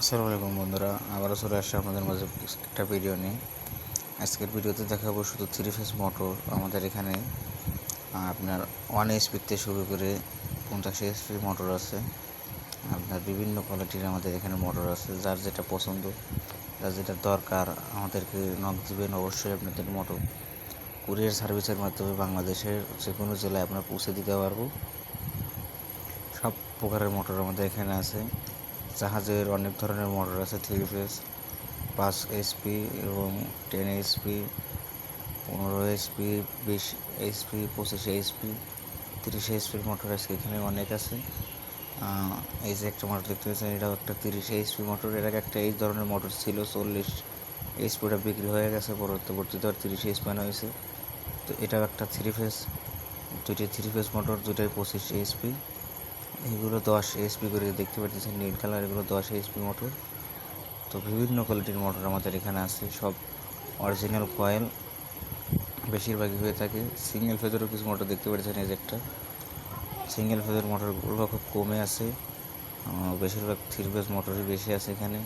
আসসালামু বন্ধুরা, আবারও চলে আসছে আপনাদের মাঝে একটা ভিডিও নিয়ে। আজকের ভিডিওতে দেখাবো শুধু থ্রি ফেস মোটর আমাদের এখানে। আপনার ওয়ান এইচপি থেকে শুরু করে পঞ্চাশ এইচপি মোটর আছে। আপনার বিভিন্ন কোয়ালিটির আমাদের এখানে মোটর আছে। যার যেটা পছন্দ, যার যেটা দরকার, আমাদেরকে নক দেবেন অবশ্যই আপনাদের মোটর কুরিয়ার সার্ভিসের মাধ্যমে বাংলাদেশের যে কোনো জেলায় আপনার পৌঁছে দিতে পারব। সব প্রকারের মোটর আমাদের এখানে আছে। জাহাজের অনেক ধরনের মোটর আছে থ্রি ফেজ পাঁচ এইচপি এবং টেন এইচপি পনেরো এইচপি বিশ এইচপি পঁচিশ এইচপি তিরিশ এইচপির মোটর আছে এখানে অনেক আছে। এই যে একটা মোটর দেখতে পাচ্ছেন, এটাও একটা তিরিশ এইচপি মোটর এর আগে একটা এই ধরনের মোটর ছিল, চল্লিশ এইচপিটা বিক্রি হয়ে গেছে, পরবর্তীতে আর তিরিশ এইচপি আনা হয়েছে। তো এটাও একটা থ্রি ফেজ দুইটি থ্রি ফেজ মোটর দুইটাই পঁচিশ এইচপি এগুলো দশ এইচপি করে দেখতে পাচ্ছেন নীল কালার এগুলো দশ এইচপি মোটর তো বিভিন্ন কোয়ালিটির মোটর আমাদের এখানে আছে, সব অরিজিনাল কয়েল বেশিরভাগই হয়ে থাকে। সিঙ্গেল ফেজেরও কিছু মোটর দেখতে পাচ্ছেন এই একটা। সিঙ্গেল ফেজের মোটরগুলো খুব কমে আছে বেশিরভাগ থ্রি ফেজ মোটরই বেশি আছে এখানে।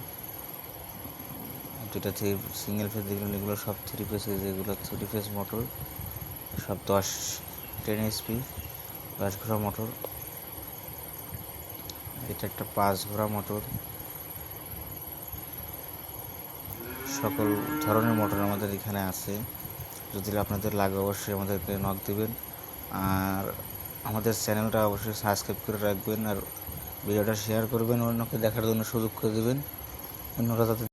যেটা থ্রি সিঙ্গেল ফেজ যেগুলো এগুলো সব থ্রি ফেজ যেগুলো থ্রি ফেজ মোটর সব দশ টেন এইচপি দশ ঘোড়া মোটর এটা একটা পাঁচ ঘোড়া মোটর। সকল ধরনের মোটর আমাদের এখানে আছে। যদি আপনাদের লাগে অবশ্যই আমাদেরকে নক দিবেন। আর আমাদের চ্যানেলটা অবশ্যই সাবস্ক্রাইব করে রাখবেন আর ভিডিওটা শেয়ার করবেন, অন্যকে দেখার জন্য সুযোগ করে দেবেন। অন্যরা যাতে